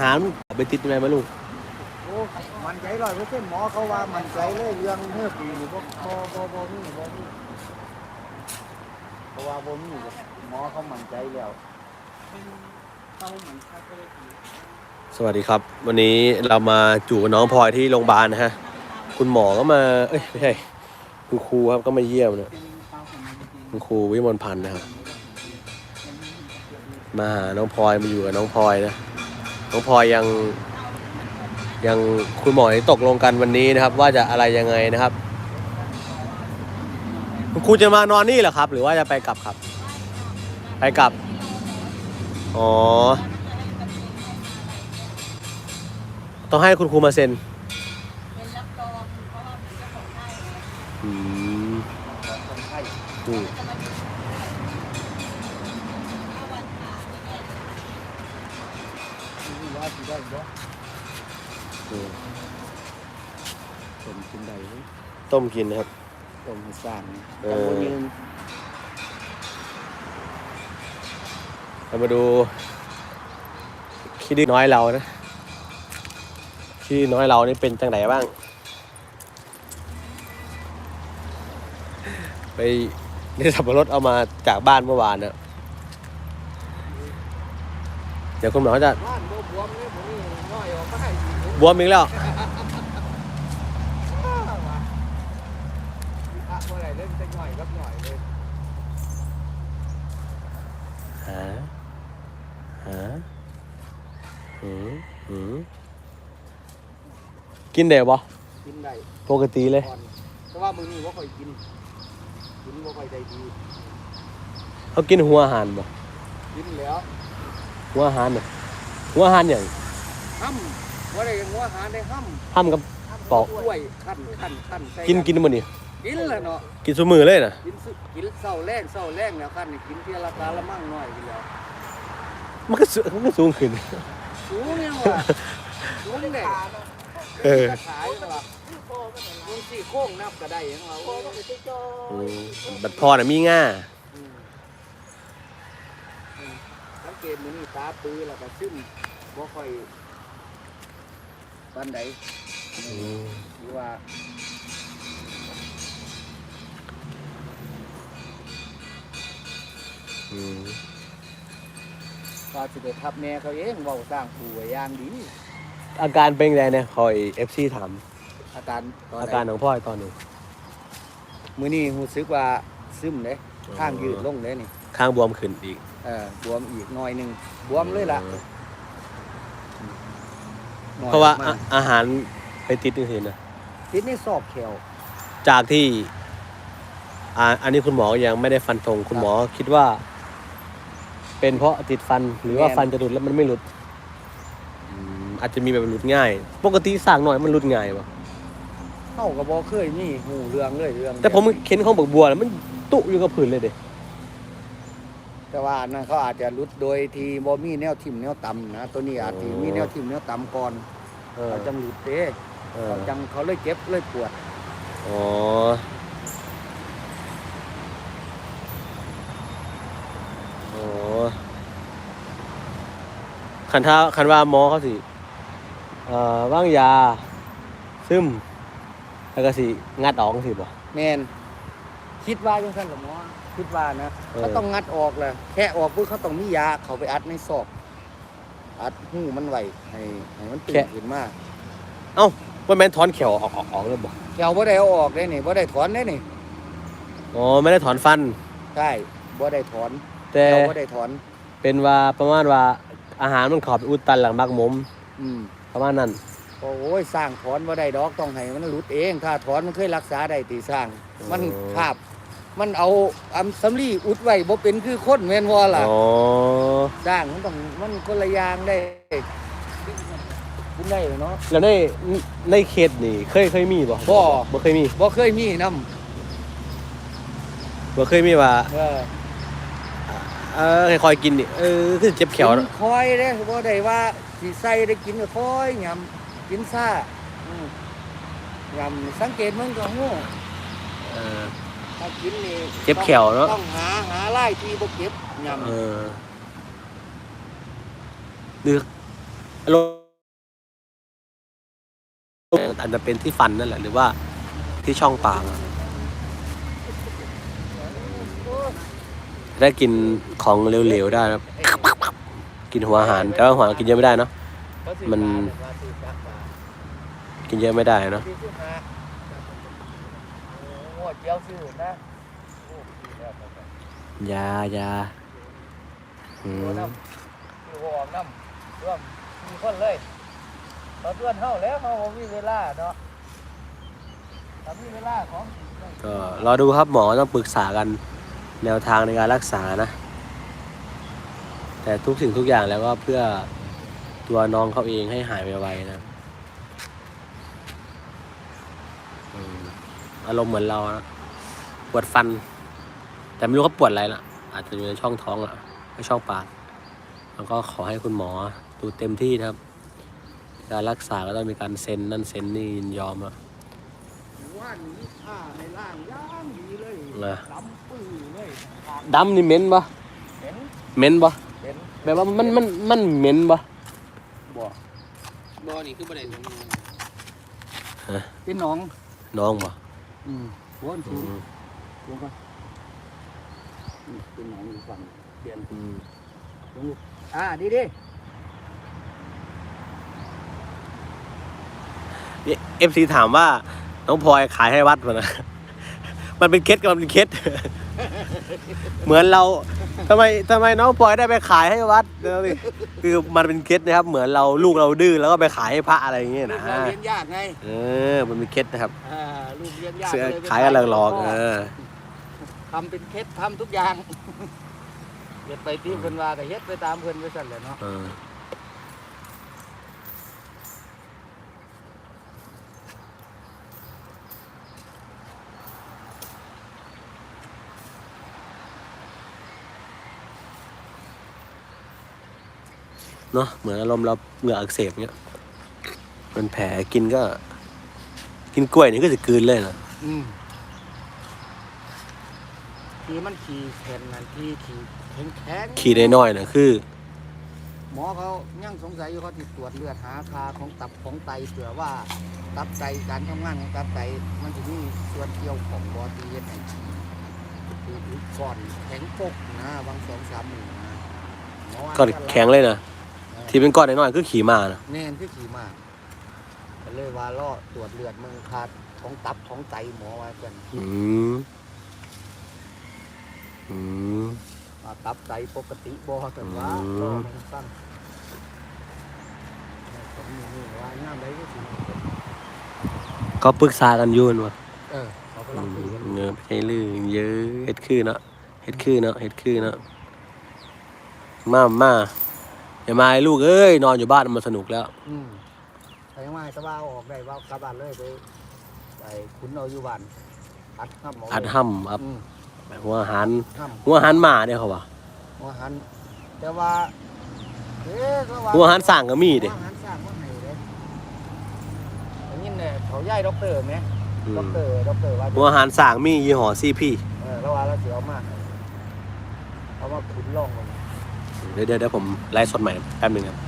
หารไปติดยังไงมาลูกโอ้มันใจร้อยเปอร์เซ็นหมอเขาว่ามันใจเลยเรื่องเมื่อปีนี่บ่บ่บ่บ่มีบ่มีเพราะว่าบ่มีหมอเขามันใจแล้วสวัสดีครับ วันนี้เรามาจู่กับน้องพลอยที่โรงพยาบาลนะฮะ คุณหมอก็มา เอ้ยไม่ใช่คุณครูครับก็มาเยี่ยมนะคุณครูวิมลพันธ์นะครับ มาหาน้องพลอยมาอยู่กับน้องพลอยนะ น้องพลอยยังยังคุณหมอยังตกลงกันวันนี้นะครับ ว่าจะอะไรยังไงนะครับ คุณครูจะมานอนนี่เหรอครับ หรือว่าจะไปกลับครับ ไปกลับ อ๋อ ต้องให้คุณครูมาเซ็นเป็นรับรองเพราะว่าเป็นเจ้าของไข้อืม ได้บ่อืมเป็นกินได้เว้ยต้มกินนะครับ ต้มให้สร้างนี่เออแต่บ่ยืนเรามาดูขี้ดื้อน้อยเรานะขี้ดื้อน้อยเรานี่เป็นจังไหนบ้าง ไปได้สับปะรดเอามาจากบ้านเมื่อวานนะ เดี๋ยวคุณหมอจะบ้านบ่บวมเลยบ่นี่น้อยออกมาให้อีกเด้บวมอีกแล้วอว่ะอะบ่ได้เล่นแต่น้อยกับน้อยเลยหา หาหืมหืมกินได้ปะกินได้ปกติเลยก่อนแต่ว่ามื้อนี้บ่ค่อยกิน กินบ่ค่อยได้ดี เขากินหัวอาหารปะกินแล้ว หัวอาหารเนี่ยหัวอาหารอย่างห้ำว่าได้งัวหาได้ห้ำห้ามกับปอก กล้วยขั้นขั้นขั้นใส่กินกินมันนี่กินแหละเนาะกินสมือเลยนะกินสุกินเศร้าแรงเศร้าแรงแล้วขั้นนี่กินเพียละกาละมั่งหน่อยไปแล้วมันก็สูมันก็สูงขึ้น สูงยังวะสูงเด็กเออก็ขายยังวะมึงสี่โค้งนับก็ได้ยังวะโอ้ยอืมบัดพอน่ะมีง่า อืมอืมสัง เกตมือนี่ตาปื้อแล้วก็ซึมบ่ค่อยปานใดอืมหรือว่าอืมก็สิได้ทับแม่เขาเองเว้าสร้างผู้ไว้อย่างดี อาการเป็นไงเนี่ยคอยเอฟซีถามอาการตอนอาใดการของพ่อยตอนนี้มื้อนี้รู้สึกว่าซึมเด้ข้างยืดลงเด้นี่ข้างบวมขึ้นอีก เออบวมอีกหน่อยหนึงบวมเลยล่ะหน่อยเพราะว่าออกอามาอาหารไปติดนี่สินะติดในซอกแขว จากที่อ่าอันนี้คุณหมอยังไม่ได้ฟันธงคุณหมอคิดว่า เป็นเพราะติดฟันหรือว่าฟันจะหลุดแล้วมันไม่หลุดอืมอาจจะมีแบบหลุดง่าย ปกติสร้างหน่อยมันหลุดง่ายวะเข้าก็บ่เคยมีหูเรื่องเลยเรื่องแต่ผมเค้นของบักบัวแล้วมันตุอยู่กับพื้นเลยเด็ แต่ว่านั่นเขาอาจจะรุดโดยที่บ่มีแนวทิ่มแนวต่ำนะตัวนี้อาจสิมีแนวทิ่มแนวต่ำก่อนเออเขาจังหลุดเด้เออเขาจังเขาเลยเจ็บเลยปวดอ๋ออ๋อคันถ้าคันว่าหมอเขาสิเอ่อว่างยา ซึมแล้วก็สิงัดออกสิบ่แม่นคิดว่าจังซั่นล่ะหมอ คิดว่านะเออ เขาต้องงัดออกแหละแค่ออกปุ๊บเขาต้องมียาเขาไปอัดในซอก อัดหูมันไว้ให้ให้มันตื่นขึ้นมาว่าแม่นถอนแขวออกออกออกเลยบ่แขวบ่ได้เอาออกได้นี่บ่ได้ถอนได้นี่อ๋อไม่ได้ถอนฟัน ใช่บ่ได้ถอนแต่แขวบ่ได้ถอน เป็นว่าประมาณว่าอาหารมันเขอบอุดตันหลังมักหมมอืมประมาณนั้นโอ้ยสร้างถอนบ่ได้ดอกต้องให้มันหลุดเอง ถ้าถอนมันเคยรักษาได้ตีสร้าง มันคาบ มันเอาอำสำลีอุดไว้บ่เป็นคือคนแม่นบ่ล่ะอ๋อสร้างมันต้องมันคนละอย่างได้คุณได้เนาะแล้วในในเคสนี่เคยเคยมีบ่บ่บ่เคยมีบ่เคยมีนํบ่เคยมีว่าเออเออให้คอยกินนี่เออคือเจ็บแขวกิเนนอะคอยเด้บ่ได้ว่าสิใส่ได้กินก็คอยยำกินซ่าอืมยำสังเกตมันก็ฮู้เออ ถ้ากินนี่เจ็บแขวเนอะ ต้องหาหาไล่ที่บ่เก็บยำ เออหรืออารมณ์อาจจะเป็นที่ฟันนั่นแหละ หรือว่าที่ช่องปากอะได้กินของเหลวๆได้นะครับ กินหัวอาหาร แต่ว่าหัวอาหารกินเยอะไม่ได้เนาะ มัน กินเยอะไม่ได้เนาะที่ สิบห้าโอ้เจียวซื้อนะโอ้ดีแล้วครับยายาอืโอ้มน้ำคือหัวออกน้ำร่วมมีคนเลยเราเตือนเฮาแล้วเฮาบ่มีเวลาเนาะถ้ามีเวลาของจริงเลยก็รอดูครับหมอต้องปรึกษากันแนวทางในการรักษานะ แต่ทุกสิ่งทุกอย่างแล้วก็เพื่อตัวน้องเขาเองให้หายไวๆนะอืม อารมณ์เหมือนเรานะปวดฟัน แต่ไม่รู้เขาปวดอะไรนะอาจจะอยู่ในช่องท้องอะในช่องปากแล้วก็ขอให้คุณหมอดูเต็มที่นะครับ การรักษาก็ต้องมีการเซ็นนั่นเซ็นนี่ยินยอมอะว่านนี้ผ้าในร่างย่างดีเลยนะดำปื้อเลยขาดดำนี่เหม็นปะเห็นเหม็นปะเห็นแบบว่ามันมันมันเหม็นปะบ่บ่นี่คือบ่ได้ลงเป็นหน้องน้องปะ อืมหัวมันอืสูงมลงก่อนอืมเป็นหน้องอยู่ฝั่งเปลี่ยนอืมลงลูกอ่าดีดีเอฟซีถามว่าน้องพลอยขายให้วัดปะนะ มันเป็นเคสกับมันเป็นเคส เหมือนเรา ทำไมทำไมน้องพลอยได้ไปขายให้วัดเดี๋ยวดิคือมันเป็นเคสนะครับ เหมือนเราลูกเราดื้อแล้วก็ไปขายให้พระอะไรอย่างเงี้ยลูนะกเราเรียนยากไงเออ มันเป็นเคสนะครับอ่าลูกเรียนยากเสื้อเลไปขายกันหลอกๆเออทำเป็นเคสทำทุกอย่างเฮ็ดไปที่เพิ่นว่าก็เฮ็ดไปตามเพิ่นไปสั่นแหละเนาะ เออ เนาะเหมือนอารมณ์เราเหงื่ออักเสบเงี้ยมันแผลกินก็ กินกล้วยนี่ก็จะกลืนเลยนะอืมที่มันขี่แข็งนั่นที่ขี่แข็งแข็งขี่ได้น้อยนะคือ หมอเขายังสงสัยอยู่เขาติดตรวจเลือดหาคาของตับของไตเผื่อว่า ตับไตการทำงานของตับไตมันจะมีส่วนเกี่ยวของบอตีเฮ็ดให้ฉี่คือก่อนแข็งปกนะบางสองสามหมื่นนะหมอว่า ก็แข็งเลยนะ ที่เป็นก้อนน้อยๆคือขี่มานะแน่นคือขี่มากก็เลยว่าล่อตรวจเลือดมึงขาดของตับของไตหมอว่ากันอืมอืมว่าตับไตปกติบ่แต่ว่าอืมล่อมันสั้นผมนี่ว่าน้ำไหลก็สิก็ปรึกษากันอยุ่นวะเออเขาอืกำลังคุยกันมเงือไปลื่นเยอะเฮ็ดคือเนาะเฮ็ดคือเนาะเฮ็ดคือเนาะมามา อย่ามาไอ้ลูกเอ้ยนอนอยู่บ้านมันสนุกแล้ว อืมไปยังไงตะว่าเอาออกได้ว่ากลับบ้านเลยไปไปคุณเอาอยู่บ้านอัดห้ำหมอัดห้ำครับอืมหัวอาหารห้หัวอาหารหมาเนี่ยเขาว่าำหัวหันแต่ว่าเอ๊ะก็ว่าหัวอาหารสั่งก็มีเด้หัวหันสร้างว่าไงเด้อันนี้เนี่ยเขาย้ายด็อกเตอร์ไหมอืด็อมกเตอร์ด็อกเตอร์ว่าหัวอาหารสั่งมียี่ห้อซีพีเออแล้วว่าเราเสียเอามากเอามาขุนล่องมัน เดี๋ยวเดี๋ยวผมไลฟ์สดใหม่แป๊บหนึงครับ